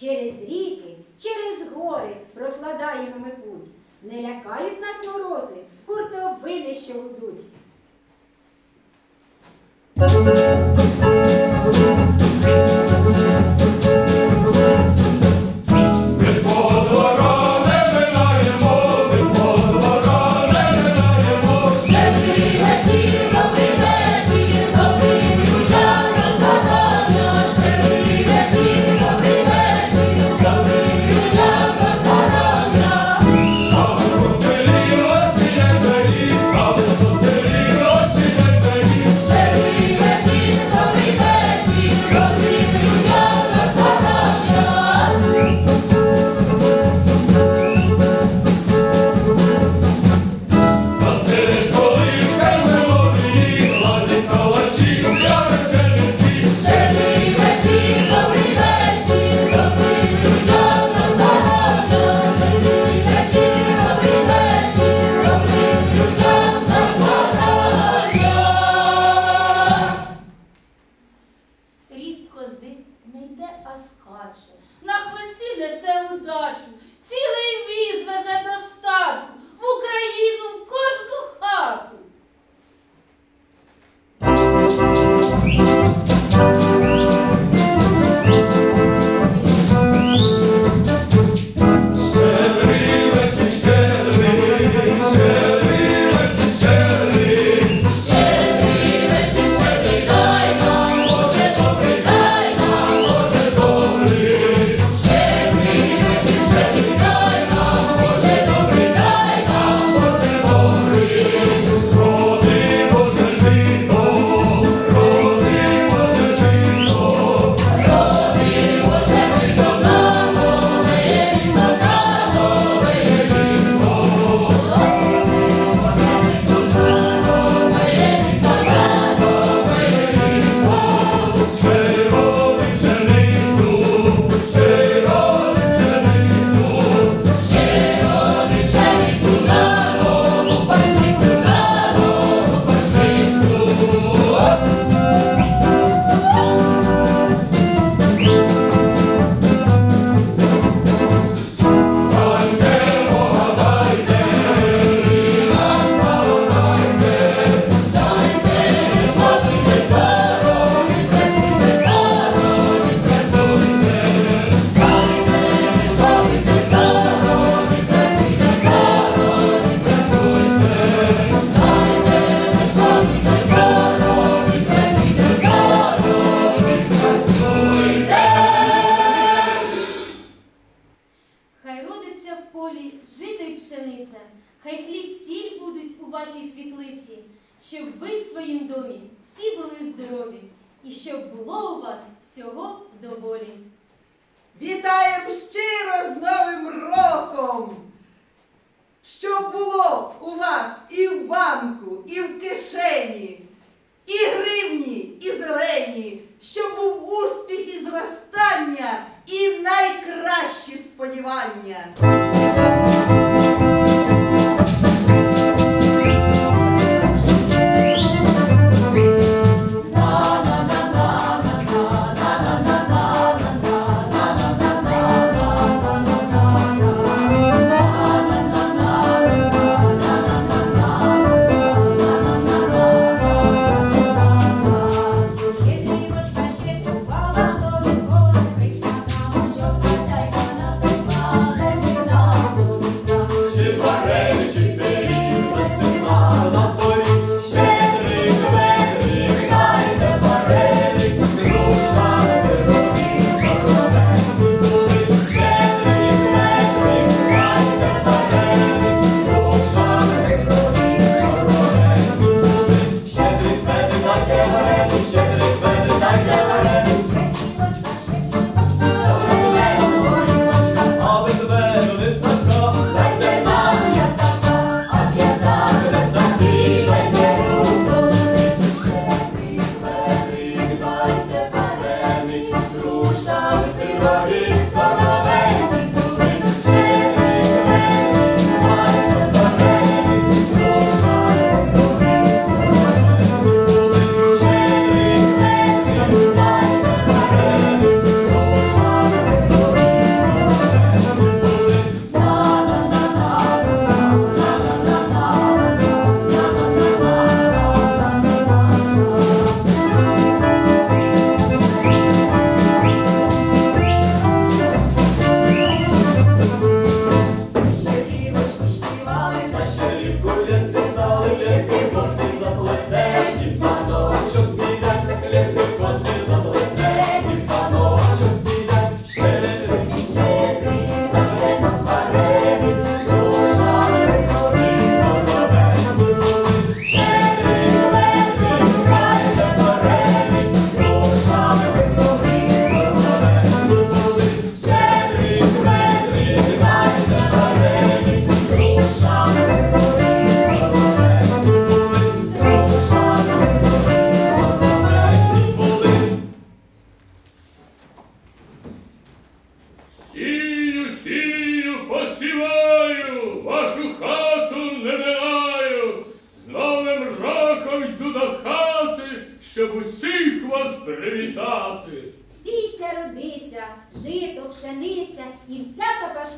Через ріки, через гори прокладаємо ми путь. Не лякають нас морози, куртовини, що гудуть. своїм домі всі були здорові, і щоб було у вас всього доволі. Вітаємо щиро з Новим роком! Щоб було у вас і в банку, і в кишені, і гривні, і зелені, щоб був успіх і зростання, і найкращі сподівання.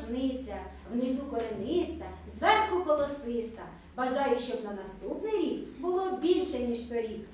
Пашниця, внизу корениста, зверху колосиста. Бажаю, щоб на наступний рік було більше, ніж торік.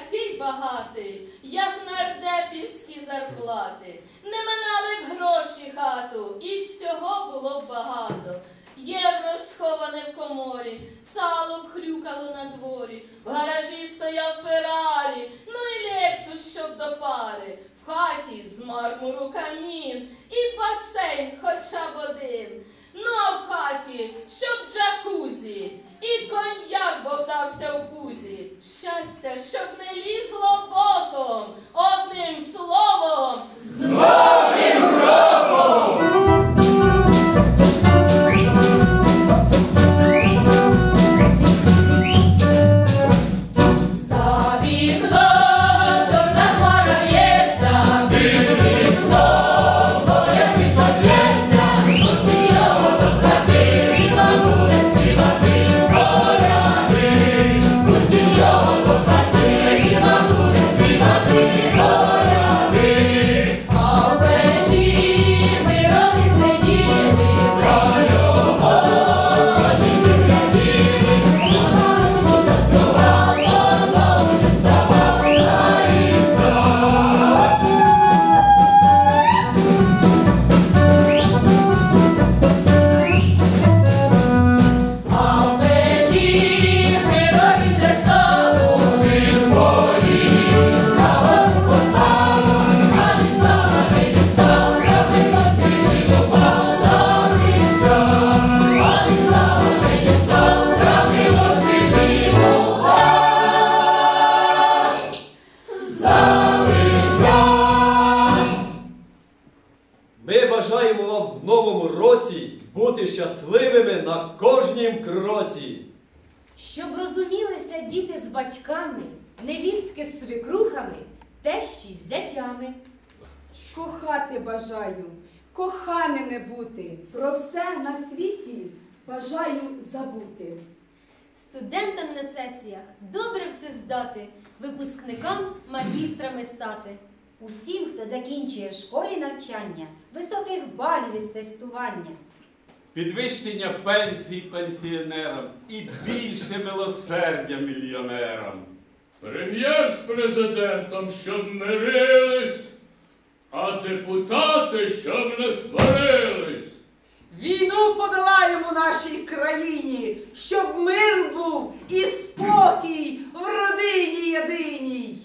Такий багатий, як нардепівські зарплати. Не минали б гроші хату, і всього було б багато. Євро сховане в коморі, сало б хрюкало на дворі, в гаражі стояв Феррарі, ну і Лексус, щоб до пари. В хаті з мармуру камін і басейн хоча б один. Ну а в хаті, щоб джакузі, і коньяк бовтався у пузі. Щастя, щоб Щоб розумілися діти з батьками, невістки з свекрухами, тещі з зятями. Кохати бажаю, коханими бути, про все на світі бажаю забути. Студентам на сесіях добре все здати, випускникам магістрами стати. Усім, хто закінчує в школі навчання, високих балів із тестування. Підвищення пенсій пенсіонерам і більше милосердя мільйонерам. Прем'єр з президентом, щоб мирились, а депутати, щоб не сварились. Війну подолаємо нашій країні, щоб мир був і спокій в родині єдиній.